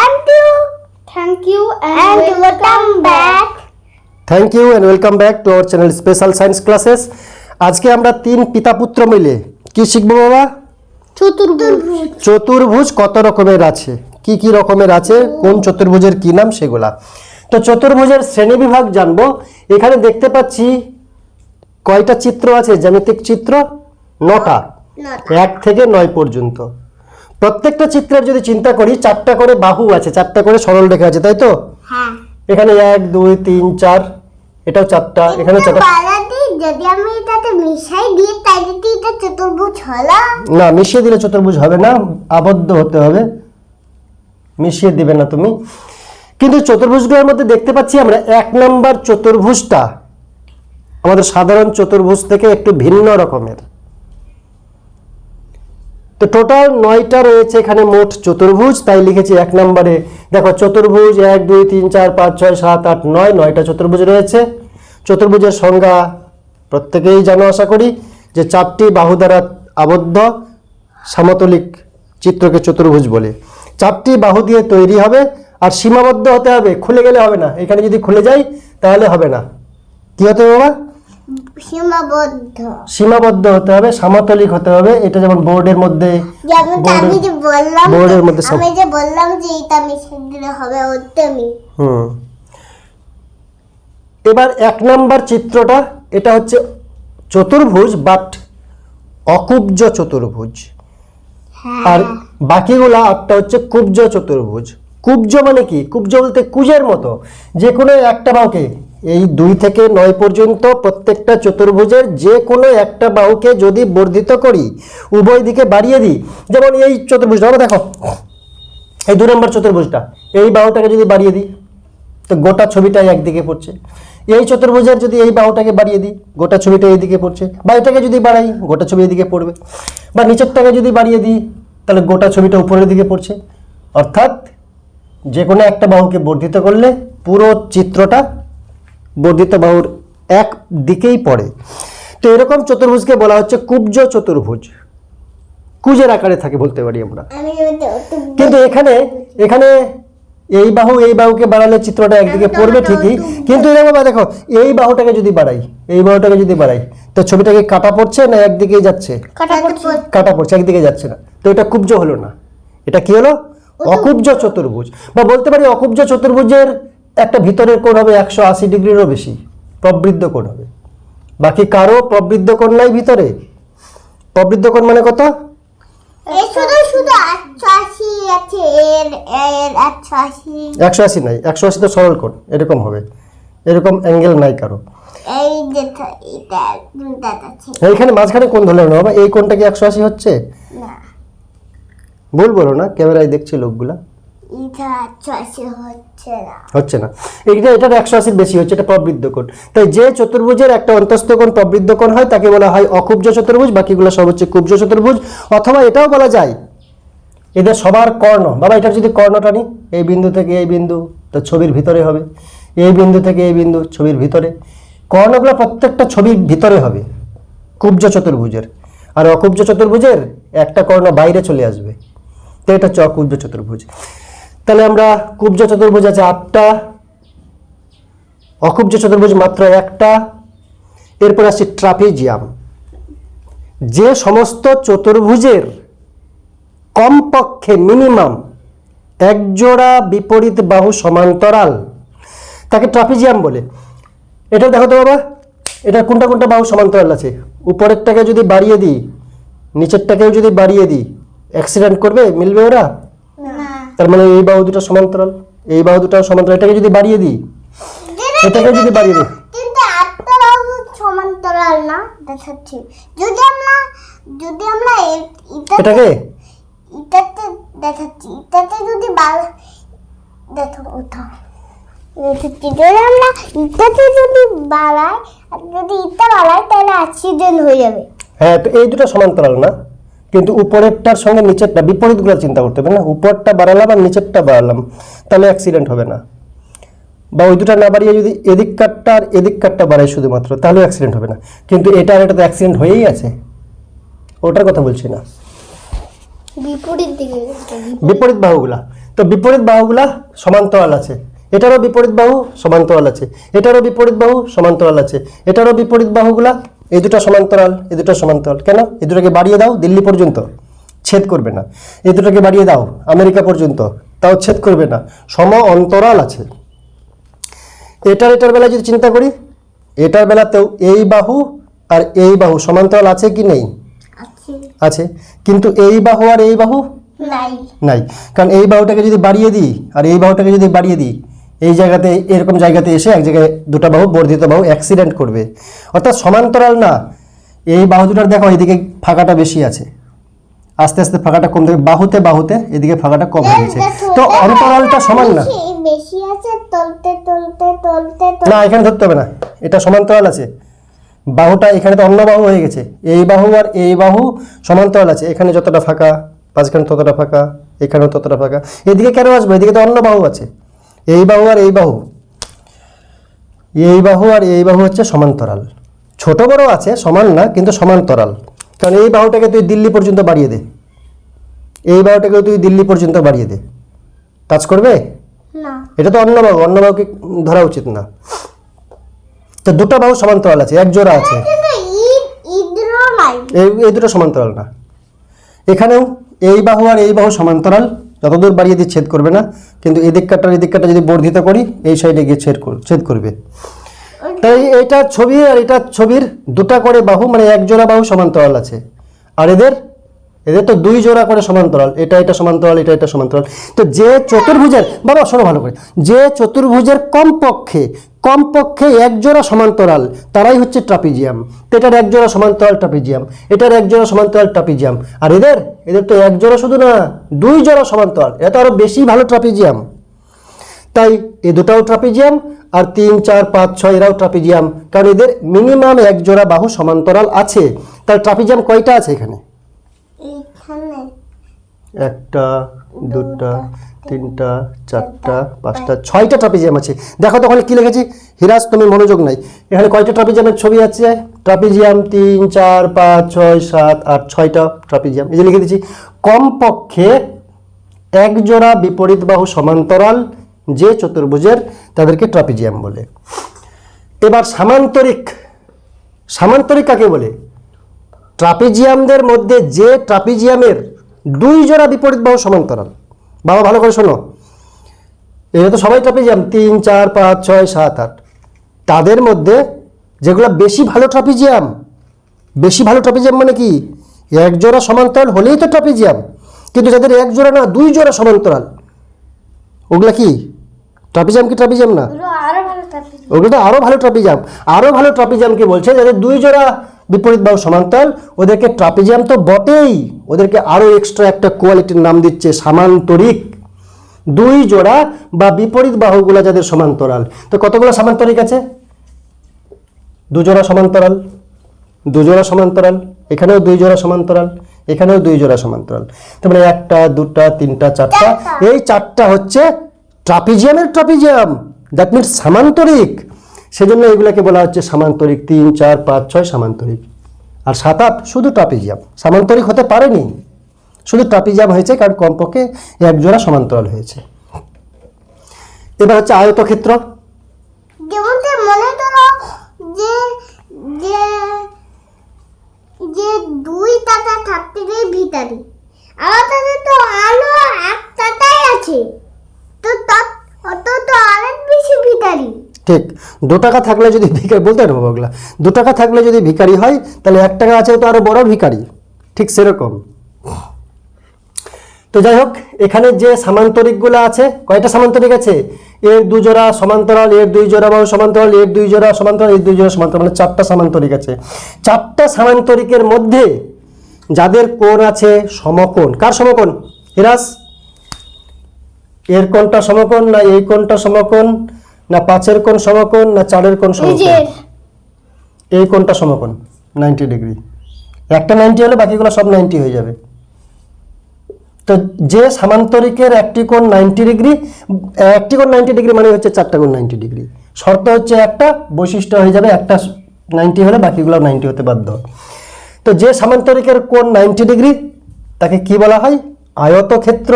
Thank you. Thank you and, and welcome welcome back. Thank you and welcome back to our channel special science classes আজকে আমরা তিন পিতা পুত্র মিলে কি শিখব বাবা? চতুর্ভুজ। চতুর্ভুজ কত রকমের আছে? কি কি রকমের আছে? কোন চতুর্ভুজের কি নাম? সেগুলা। তো চতুর্ভুজের শ্রেণীবিভাগ জানব। এখানে দেখতে পাচ্ছি কয়টা চিত্র আছে? জ্যামিতিক চিত্র নটা। এক থেকে নয় পর্যন্ত। প্রত্যেকটা চিত্রের যদি চিন্তা করি চারটা করে বাহু আছে চারটা করে সরল রেখা আছে তাই তো? হ্যাঁ। এখানে এক দুই তিন চার এটাও চারটা এখানে চারটা। যদি আমি এটাতে মিশাই দিই তাই যদি এটা চতুর্ভুজ হলো? না মিশিয়ে দিলে চতুর্ভুজ হবে না আবদ্ধ হতে হবে। মিশিয়ে দিবে না তুমি। কিন্তু চতুর্ভুজগুলোর মধ্যে দেখতে পাচ্ছি আমরা এক নম্বর চতুর্ভুজটা। আমাদের সাধারণ চতুর্ভুজ থেকে একটু ভিন্ন রকমের। তো টোটাল নয়টা রয়েছে এখানে মোট চতুর্ভুজ, তাই লিখেছি এক নম্বরে। দেখো, চতুর্ভুজ এক, দুই, তিন, চার, পাঁচ, ছয়, সাত, আট, নয়, নয়টা চতুর্ভুজ রয়েছে। চতুর্ভুজের সংজ্ঞা প্রত্যেকেই জানো, আশা করি, যে চারটি বাহু দ্বারা আবদ্ধ সমতলিক চিত্রকে চতুর্ভুজ বলে। চারটি বাহু দিয়ে তৈরি হবে, আর সীমাবদ্ধ হতে হবে, খুলে গেলে হবে না। এখানে যদি খুলে যায় তাহলে হবে না। কি হতে বাবা? সীমাবদ্ধ। সীমাবদ্ধ হতে হবে সমতলিক হতে হবে এটা যেমন বোর্ডের মধ্যে যেমন আমি যে বললাম বোর্ডের মধ্যে আমি যে বললাম যে এটা দিলে হবে ওতেমি হুম। এবার এক নাম্বার চিত্রটা এটা হচ্ছে চতুর্ভুজ বাট অকুব্জ চতুর্ভুজ। আর বাকিগুলা আটটা হচ্ছে কুব্জ চতুর্ভুজ। কুব্জ মানে কি? কুব্জ বলতে কুজের মতো। যে কোনো একটা বাহুকে এই দুই থেকে নয় পর্যন্ত প্রত্যেকটা চতুর্ভুজের যে কোনো একটা বাহুকে যদি বর্ধিত করি, উভয় দিকে বাড়িয়ে দিই, যেমন এই চতুর্ভুজটা আমরা দেখো, এই দু নম্বর চতুর্ভুজটা, এই বাহুটাকে যদি বাড়িয়ে দিই, তো গোটা ছবিটাই একদিকে পড়ছে। এই চতুর্ভুজের যদি এই বাহুটাকে বাড়িয়ে দিই, গোটা ছবিটা এইদিকে পড়ছে, বা এটাকে যদি বাড়াই, গোটা ছবি এদিকে পড়বে, বা নিচেরটাকে যদি বাড়িয়ে দিই, তাহলে গোটা ছবিটা উপরের দিকে পড়ছে। অর্থাৎ যে কোনো একটা বাহুকে বর্ধিত করলে পুরো চিত্রটা বর্ধিত বাহুর এক দিকেই পড়ে। তো এরকম চতুর্ভুজকে বলা হচ্ছে কুব্জ চতুর্ভুজ। কুজের আকারে থাকে বলতে পারি আমরা। কিন্তু এখানে এখানে এই বাহু এই বাহুকে বাড়ালে চিত্রটা একদিকে পড়বে ঠিকই। কিন্তু এরকম দেখো এই বাহুটাকে যদি বাড়াই এই বাহুটাকে যদি বাড়াই তো ছবিটাকে কাটা পড়ছে না একদিকেই যাচ্ছে? কাটা পড়ছে। একদিকে যাচ্ছে না। তো এটা কুব্জ হলো না। এটা কি হলো? অকুব্জ চতুর্ভুজ। বা বলতে পারি অকুব্জ চতুর্ভুজের একটা ভিতরের কোণ হবে একশো আশি ডিগ্রিরও বেশি প্রবৃদ্ধ কোণ হবে। বাকি কারও প্রবৃদ্ধ কোণ নাই ভিতরে? প্রবৃদ্ধ কোণ মানে কত? একশো আশি নাই একশো আশি তো সরল কোণ এরকম হবে। এরকম অ্যাঙ্গেল নাই কারও। এইখানে মাঝখানে কোণ ধরলে না বাবা এই কোণটা কি একশো আশি হচ্ছে? ভুল বলো না ক্যামেরায় দেখছি লোকগুলা। হচ্ছে না। এইটা এটার একশো আশির বেশি হচ্ছে, এটা প্রবৃদ্ধ কোণ। তাই যে চতুর্ভুজের একটা অন্তস্থ কোণ প্রবৃদ্ধ কোণ হয়, তাকে বলা হয় অকুব্জ চতুর্ভুজ, বাকিগুলো সব হচ্ছে কুব্জ চতুর্ভুজ। অথবা এটাও বলা যায়, এদের সবার কর্ণ। বাবা, এটার যদি কর্ণটা নিই, এই বিন্দু থেকে এই বিন্দু, তো ছবির ভিতরে হবে। এই বিন্দু থেকে এই বিন্দু, ছবির ভিতরে। কর্ণগুলো প্রত্যেকটা ছবির ভিতরে হবে, কুব্জ চতুর্ভুজের। আর অকুব্জ চতুর্ভুজের একটা কর্ণ বাইরে চলে আসবে। তো এটা হচ্ছে অকুব্জ চতুর্ভুজ। তাহলে আমরা কুব্জ চতুর্ভুজ আছে আটটা অকুব্জ চতুর্ভুজ মাত্র একটা, এরপর আসছে ট্রাপিজিয়াম যে সমস্ত চতুর্ভুজের কমপক্ষে মিনিমাম একজোড়া বিপরীত বাহু সমান্তরাল, তাকে ট্রাপিজিয়াম বলে। এটা দেখো তো বাবা, এটা কোনটা কোনটা বাহু সমান্তরাল আছে? উপরেরটাকে যদি বাড়িয়ে দিই, নিচেরটাকেও যদি বাড়িয়ে দিই অ্যাক্সিডেন্ট করবে, মিলবে ওরা? তার মানে এই বাহু দুটো সমান্তরাল। এই বাহু দুটো সমান্তরাল এটাকে যদি বাড়িয়ে দিই এটাকে যদি বাড়িয়ে দিই। কিন্তু একটা বাহু সমান্তরাল না দেখাচ্ছি। যদি আমরা যদি আমরা এটা এটাকে? এটাতে দেখাচ্ছি এটাতে যদি বাল দেখো উঠাও দেখাচ্ছি যদি আমরা এটাতে যদি বাড়াই আর যদি বাড়াই তাহলে অ্যাক্সিডেন্ট হয়ে যাবে। হ্যাঁ তো এই দুটো সমান্তরাল না? কিন্তু উপরেরটার সঙ্গে নিচেরটা বিপরীতগুলো চিন্তা করতে হবে না। উপরটা বাড়ালাম আর নিচেরটা বাড়ালাম তাহলে অ্যাক্সিডেন্ট হবে না। বা ওই দুটো না বাড়িয়ে যদি এদিক কাটটা আর এদিক কাটটা বাড়াই শুধুমাত্র তাহলেও অ্যাক্সিডেন্ট হবে না। কিন্তু এটা আর এটা তো অ্যাক্সিডেন্ট হয়েই আছে। ওটার কথা বলছি না। বিপরীত দিকে বিপরীত বাহুগুলা। তো বিপরীত বাহুগুলা সমান্তরাল আছে। এটারও বিপরীত বাহু সমান্তরাল আছে। এটারও বিপরীত বাহু সমান্তরাল আছে। এটারও বিপরীত বাহুগুলা এই দুটো সমান্তরাল এই দুটো সমান্তরাল। কেন? এই দুটোকে বাড়িয়ে দাও দিল্লি পর্যন্ত। ছেদ করবে না। এই দুটোকে বাড়িয়ে দাও আমেরিকা পর্যন্ত। তাও ছেদ করবে না। সম অন্তরাল আছে। এটার এটার বেলায় যদি চিন্তা করি এটার বেলাতেও এই বাহু আর এই বাহু সমান্তরাল আছে কি নেই? আছে। আছে। কিন্তু এই বাহু আর এই বাহু নাই। নাই। কারণ এই বাহুটাকে যদি বাড়িয়ে দিই আর এই বাহুটাকে যদি বাড়িয়ে দিই এই জায়গাতে এরকম জায়গাতে এসে এক জায়গায় দুটো বাহু বর্ধিত বাহু অ্যাক্সিডেন্ট করবে। অর্থাৎ সমান্তরাল না এই বাহু দুটার দেখো এদিকে ফাঁকাটা বেশি আছে। আস্তে আস্তে ফাঁকাটা কম থাকে বাহুতে বাহুতে এদিকে ফাঁকাটা কম হয়ে গেছে। তো অন্তরালটা সমান না। বেশি- বেশি আছে তলতে তলতে তলতে। না এখানে ধরতে হবে না এটা সমান্তরাল আছে। বাহুটা এখানে তো অন্য বাহু হয়ে গেছে। এই বাহু আর এই বাহু সমান্তরাল আছে। এখানে যতটা ফাঁকা মাঝখানে ততটা ফাঁকা এখানেও ততটা ফাঁকা। এদিকে কেন আসবে? এদিকে তো অন্য বাহু আছে। এই বাহু আর এই বাহু। এই বাহু আর এই বাহু হচ্ছে সমান্তরাল। ছোট বড় আছে সমান না কিন্তু সমান্তরাল। কারণ এই বাহুটাকে তুই দিল্লি পর্যন্ত বাড়িয়ে দে। এই বাহুটাকে তুই দিল্লি পর্যন্ত বাড়িয়ে দে। কাজ করবে? না। এটা তো অন্য বাহু অন্য বাহুকে ধরা উচিত না। তো দুটো বাহু সমান্তরাল আছে এক জোড়া আছে। এই দুটো সমান্তরাল না। এখানেও এই বাহু আর এই বাহু সমান্তরাল। যতদূর বাড়িয়ে দিয়ে ছেদ করবে না, কিন্তু এদিক কাটার এদিক কাটা যদি বর্ধিত করি, এই সাইডে গিয়ে ছেদ কর- ছেদ করবে। তাই এটা ছবি আর এটা ছবির দুটা করে বাহু মানে এক জোড়া বাহু সমান্তরাল আছে। আর এদের এদের তো দুই জোড়া করে সমান্তরাল, এটা এটা সমান্তরাল, এটা এটা সমান্তরাল। তো যে চতুর্ভুজের, বাবা শোনো ভালো করে, যে চতুর্ভুজের কমপক্ষে কমপক্ষে এক জোড়া সমান্তরাল তারাই হচ্ছে ট্রাপিজিয়াম। তো এটার এক জোড়া সমান্তরাল ট্রাপিজিয়াম এটার এক জোড়া সমান্তরাল ট্রাপিজিয়াম। আর এদের এদের তো এক জোড়া শুধু না দুই জোড়া সমান্তরাল। এটা তো আরও বেশি ভালো ট্রাপিজিয়াম। তাই এই দুটাও ট্রাপিজিয়াম আর তিন চার পাঁচ ছয় এরাও ট্রাপিজিয়াম। কারণ এদের মিনিমাম এক জোড়া বাহু সমান্তরাল আছে। তাহলে ট্রাপিজিয়াম কয়টা আছে এখানে? একটা দুটা তিনটা চারটা পাঁচটা ছয়টা ট্রাপিজিয়াম আছে। দেখো তো ওখানে কি লিখেছি? হিরাজ তুমি মনোযোগ নাই। এখানে কয়টা ট্রাপিজিয়ামের ছবি আছে? ট্রাপিজিয়াম তিন চার পাঁচ ছয় সাত আট ছয়টা ট্রাপিজিয়াম। এই যে লিখে দিচ্ছি কমপক্ষে এক জোড়া বিপরীত বাহু সমান্তরাল যে চতুর্ভুজের তাদেরকে ট্রাপিজিয়াম বলে। এবার সামান্তরিক সামান্তরিক কাকে বলে? ট্রাপিজিয়ামদের মধ্যে যে ট্রাপিজিয়ামের দুই জোড়া বিপরীত বাহু সমান্তরাল বাবা ভালো করে শোনো। এটা তো সবাই ট্রাপিজিয়াম তিন চার পাঁচ ছয় সাত আট। তাদের মধ্যে যেগুলো বেশি ভালো ট্রাপিজিয়াম বেশি ভালো ট্রাপিজিয়াম মানে কি? এক জোড়া সমান্তরাল হলেই তো ট্রাপিজিয়াম কিন্তু যাদের এক জোড়া না দুই জোড়া সমান্তরাল ওগুলা কি? ট্রাপিজিয়াম কি ট্রাপিজিয়াম না? ওগুলো তো আরও ভালো ট্রাপিজাম আরও ভালো ট্রাপিজামকে বলছে? যাদের দুই জোড়া বিপরীত বাহু সমান্তরাল ওদেরকে ট্রাপিজাম তো বটেই। ওদেরকে আরও এক্সট্রা একটা কোয়ালিটির নাম দিচ্ছে সামান্তরিক। দুই জোড়া বা বিপরীত বাহুগুলো যাদের সমান্তরাল। তো কতগুলো সামান্তরিক আছে? দুজোড়া সমান্তরাল দুজোড়া সমান্তরাল এখানেও দুই জোড়া সমান্তরাল এখানেও দুই জোড়া সমান্তরাল। তার মানে একটা দুটা তিনটা চারটা। এই চারটা হচ্ছে ট্রাপিজিয়ামের ট্রাপিজিয়াম। দ্যাট মিনস সামান্তরিক। সেজন্য এগুলোকে বলা হচ্ছে সামান্তরিক তিন, চার, পাঁচ, ছয় সামান্তরিক। আর সাত আট শুধু ট্রাপিজিয়াম। সামান্তরিক হতে পারেনি। শুধু ট্রাপিজিয়াম হয়েছে, কারণ কমপক্ষে এক জোড়া সমান্তরাল হয়েছে। এবার হচ্ছে আয়তক্ষেত্র। যেমন যে যে দুই তো আলো এক আছে। তো তো অনেক বেশি ভিতারি। ঠিক। দু টাকা থাকলে যদি ভিকারি, বলতে পারব ওগুলা। দু টাকা থাকলে যদি ভিখারি হয়, তাহলে এক টাকা আছে তো আরও বড় ভিখারি ঠিক সেরকম। তো যাই হোক, এখানে যে সামান্তরিকগুলো আছে, কয়টা সামান্তরিক আছে? এর দু জোড়া সমান্তরাল এর দুই জোড়া বাহু সমান্তরাল এর দুই জোড়া সমান্তরাল এর দুই জোড়া সমান্তরাল মানে চারটা সামান্তরিক আছে। চারটা সামান্তরিকের মধ্যে যাদের কোণ আছে সমকোণ, কার সমকোণ? হিরাস এর কোণটা সমকোণ না এই কোণটা সমকোণ? না পাঁচের কোন সমকোণ না চারের কোন সমকোণ? এই কোনটা সমকোণ নাইনটি ডিগ্রি একটা নাইনটি হলে বাকিগুলো সব নাইনটি হয়ে যাবে। তো যে সামান্তরিকের একটি কোণ নাইনটি ডিগ্রি একটি কোণ নাইনটি ডিগ্রি মানে হচ্ছে চারটা কোণ নাইনটি ডিগ্রি শর্ত হচ্ছে একটা বৈশিষ্ট্য হয়ে যাবে একটা নাইনটি হলে বাকিগুলো নাইনটি হতে বাধ্য। তো যে সামান্তরিকের কোণ নাইনটি ডিগ্রি তাকে কি বলা হয়? আয়তক্ষেত্র।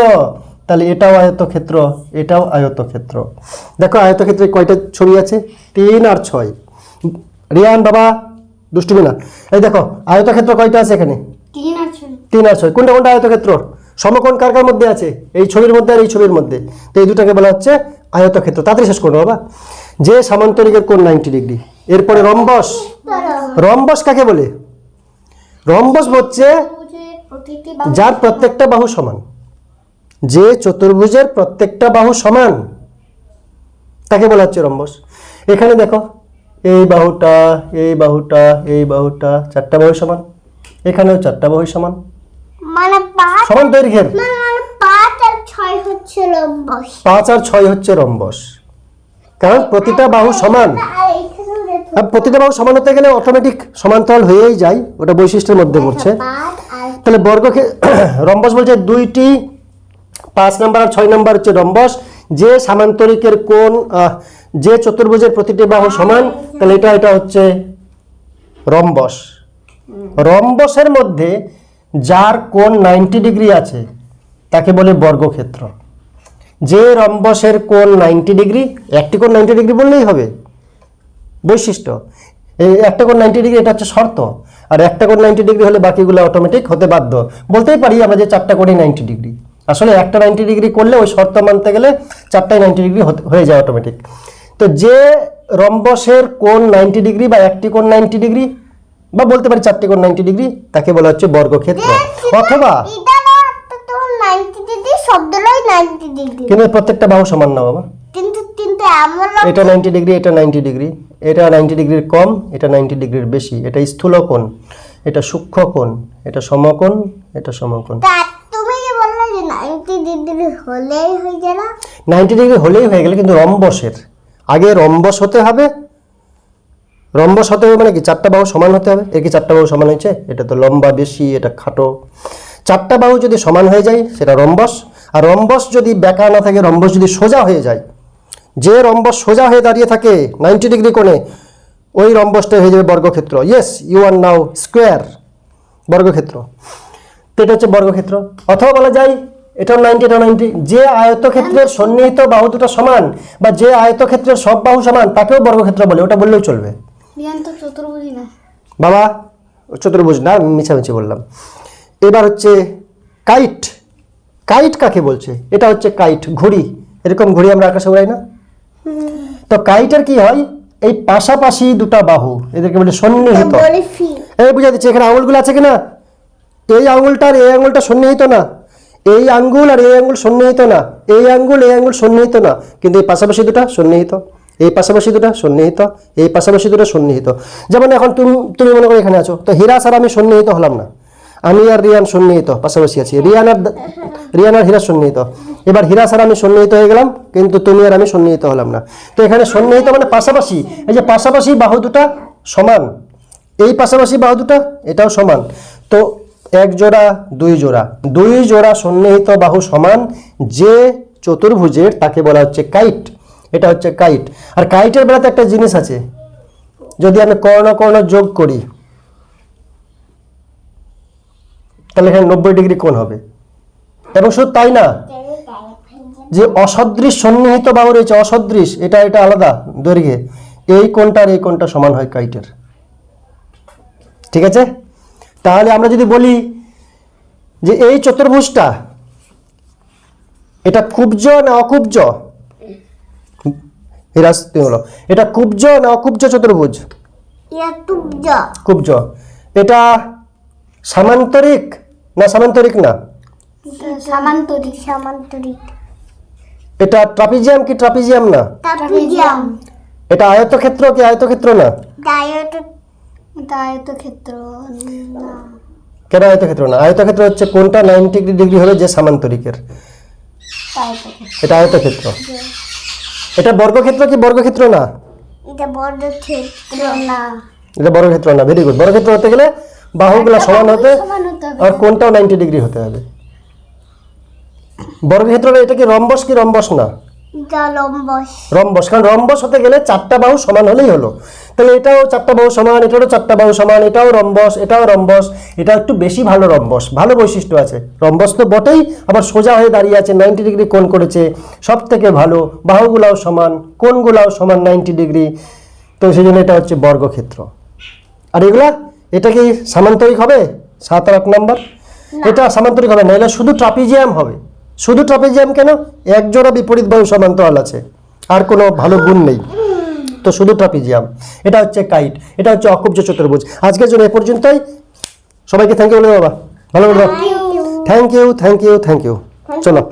তাহলে এটাও আয়তক্ষেত্র এটাও আয়তক্ষেত্র। দেখো আয়তক্ষেত্রে কয়টা ছবি আছে? তিন আর ছয়। রিয়ান বাবা দুষ্টুমি না। এই দেখো আয়তক্ষেত্র কয়টা আছে এখানে? তিন আর ছয়। কোনটা কোনটা আয়তক্ষেত্র? সমকোণ কার কার মধ্যে আছে? এই ছবির মধ্যে আর এই ছবির মধ্যে। তো এই দুটাকে বলা হচ্ছে আয়তক্ষেত্র। তাড়াতাড়ি শেষ করো বাবা। যে সামান্তরিকের কোণ নাইনটি ডিগ্রি। এরপরে রম্বস। রম্বস কাকে বলে? রম্বস হচ্ছে যার প্রত্যেকটা বাহু সমান। যে চতুর্ভুজের প্রত্যেকটা বাহু সমান তাকে বলা হচ্ছে রম্বস। এখানে দেখো এই বাহুটা এই বাহুটা এই বাহুটা চারটা বাহু সমান। এখানেও চারটা বাহু সমান। মানে সমান দৈর্ঘ্যের। মানে মানে পাঁচ আর ছয় হচ্ছে লম্বস পাঁচ আর ছয় হচ্ছে রম্বস। কারণ প্রতিটা বাহু সমান। আর প্রতিটা বাহু সমান হতে গেলে অটোমেটিক সমান্তরাল হয়েই যায়। ওটা বৈশিষ্ট্যের মধ্যে পড়ছে। তাহলে বর্গকে রম্বস বলছে দুইটি পাঁচ নাম্বার আর ছয় নাম্বার হচ্ছে রম্বস। যে সামান্তরিকের কোন যে চতুর্ভুজের প্রতিটি বাহু সমান, তাহলে এটা এটা হচ্ছে রম্বস। রম্বসের মধ্যে যার কোণ নাইনটি ডিগ্রি আছে, তাকে বলে বর্গক্ষেত্র। যে রম্বসের কোণ নাইনটি ডিগ্রি, একটি কোণ নাইনটি ডিগ্রি বললেই হবে। বৈশিষ্ট্য, এই একটা কোণ নাইনটি ডিগ্রি, এটা হচ্ছে শর্ত। আর একটা কোণ নাইনটি ডিগ্রি হলে বাকিগুলো অটোমেটিক হতে বাধ্য। বলতেই পারি আমরা যে চারটা কোণই নাইনটি ডিগ্রি। আসলে একটা নাইনটি ডিগ্রি করলে ওই শর্ত মানতে গেলে চারটাই নাইনটি ডিগ্রি হয়ে যায় অটোমেটিক তো যে রম্বসের কোণ নাইনটি ডিগ্রি বা একটি কোণ নাইনটি ডিগ্রি বা বলতে পারি চারটি কোণ নাইনটি ডিগ্রি তাকে বলা হচ্ছে বর্গক্ষেত্র। অথবা কিন্তু প্রত্যেকটা বাহু সমান না বাবা। এটা নাইনটি ডিগ্রি এটা নাইনটি ডিগ্রি এটা নাইনটি ডিগ্রির কম এটা নাইনটি ডিগ্রির বেশি। এটা স্থূল কোণ এটা সূক্ষ্ম কোণ এটা সমকোণ এটা সমকোণ তা তুমি যে বললে যে নাইনটি ডিগ্রি হলেই হয়ে না নাইনটি ডিগ্রি হলেই হয়ে গেলে কিন্তু রম্বসের। আগে রম্বস হতে হবে। রম্বস হতে হবে মানে কি? চারটা বাহু সমান হতে হবে। এর কি চারটা বাহু সমান হয়েছে? এটা তো লম্বা, বেশি, এটা খাটো। চারটা বাহু যদি সমান হয়ে যায়, সেটা রম্বস। আর রম্বস যদি বেকা না থাকে, রম্বস যদি সোজা হয়ে যায়, যে রম্বস সোজা হয়ে দাঁড়িয়ে থাকে নাইনটি ডিগ্রি কোণে, ওই রম্বসটা হয়ে যাবে বর্গক্ষেত্র। Yes you are now square বর্গক্ষেত্র। তো এটা হচ্ছে বর্গক্ষেত্র। অথবা বলা যায় এটাও নাইনটি এটা নাইনটি যে আয়তক্ষেত্রের সন্নিহিত বাহু দুটো সমান বা যে আয়তক্ষেত্রের সব বাহু সমান তাকেও বর্গক্ষেত্র বলে ওটা বললেও চলবে। না। বাবা চতুর্ভুজ না মিছামিছি বললাম। এবার হচ্ছে কাইট। কাইট কাকে বলছে? এটা হচ্ছে কাইট ঘুড়ি। এরকম ঘুড়ি আমরা আকাশে উড়াই না? তো কাইটের কি হয়? এই পাশাপাশি দুটা বাহু এদেরকে বলে সন্নিহিত। এই বুঝা দিচ্ছি এখানে আঙুলগুলো আছে কিনা? এই আঙুলটার এই আঙুলটা সন্নিহিত না? এই আঙ্গুল আর এই আঙ্গুল সন্নিহিত না। এই আঙ্গুল এই আঙ্গুল সন্নিহিত না। কিন্তু এই পাশাপাশি দুটা সন্নিহিত। এই পাশাপাশি দুটা সন্নিহিত। এই পাশাপাশি দুটো সন্নিহিত। যেমন এখন তুমি তুমি মনে করো এখানে আছো। তো হিরাস আর আমি সন্নিহিত হলাম না। আমি আর রিয়ান সন্নিহিত, পাশাপাশি আছি। রিয়ান আর রিয়ান আর হিরাস সন্নিহিত। এবার হীরা আর আমি সন্নিহিত হয়ে গেলাম, কিন্তু তুমি আর আমি সন্নিহিত হলাম না। তো এখানে সন্নিহিত মানে পাশাপাশি। এই যে পাশাপাশি বাহু দুটা সমান। এই পাশাপাশি বাহু দুটা, এটাও সমান। তো এক জোড়া, দুই জোড়া। দুই জোড়া সন্নিহিত বাহু সমান যে চতুর্ভুজের তাকে বলা হচ্ছে কাইট। এটা হচ্ছে কাইট। আর কাইটের বেলাতে একটা জিনিস আছে। যদি আমি কর্ণ কর্ণ যোগ করি, তাহলে এখানে নব্বই ডিগ্রি কোণ হবে। এবং শুধু তাই না, যে অসদৃশ সন্নিহিত বাহু রয়েছে, অসদৃশ, এটা এটা আলাদা দৈর্ঘ্যে। এই কোণটা আর এই কোণটা সমান হয় কাইটের। ঠিক আছে? তাহলে আমরা যদি বলি যে এই চতুর্ভুজটা এটা কুব্জ না অকুব্জ হিরাস তুমি বলো এটা কুব্জ না অকুব্জ চতুর্ভুজ? কুব্জ এটা সামান্তরিক না সামান্তরিক না? সামান্তরিক সামান্তরিক। এটা ট্রাপিজিয়াম কি ট্রাপিজিয়াম না? ট্রাপিজিয়াম। এটা আয়তক্ষেত্র কি আয়তক্ষেত্র না? ডায়ট ডায়ট ক্ষেত্র না। কেন আয়তক্ষেত্র না? আয়তক্ষেত্র হচ্ছে কোনটা? নাইনটি ডিগ্রি হবে যে সামান্তরিকের। এটা আয়তক্ষেত্র। এটা বর্গক্ষেত্র কি বর্গক্ষেত্র না? এটা না। এটা বর্গক্ষেত্র না ভেরি গুড বর্গক্ষেত্র হতে গেলে বাহুগুলো সমান হতে হবে। আর কোনটাও নাইনটি ডিগ্রি হতে হবে। বর্গক্ষেত্রটা এটা কি রম্বস কি রম্বস না? এটা রম্বস। কারণ রম্বস হতে গেলে চারটা বাহু সমান হলেই হলো। তাহলে এটাও চারটা বাহু সমান এটারও চারটা বাহু সমান এটাও রম্বস এটাও রম্বস এটা একটু বেশি ভালো রম্বস ভালো বৈশিষ্ট্য আছে। রম্বস তো বটেই আবার সোজা হয়ে দাঁড়িয়ে আছে নাইনটি ডিগ্রি কোণ করেছে সব থেকে ভালো বাহুগুলাও সমান কোণগুলাও সমান নাইনটি ডিগ্রি তো সেই জন্য এটা হচ্ছে বর্গক্ষেত্র। আর এগুলা এটা কি সামান্তরিক হবে? সাত আর আট নম্বর? এটা সামান্তরিক হবে না এটা শুধু ট্রাপিজিয়াম হবে। শুধু ট্রাপিজিয়াম কেন? এক জোড়া বিপরীত বায়ু সমান্তরাল আছে আর কোনো ভালো গুণ নেই। তো শুধু ট্রাপিজিয়াম। এটা হচ্ছে কাইট এটা হচ্ছে অকুব্জ চতুর্ভুজ। আজকের জন্য এ পর্যন্তই। সবাইকে থ্যাংক ইউ বলে বাবা। ভালো thank you thank you thank you চলো।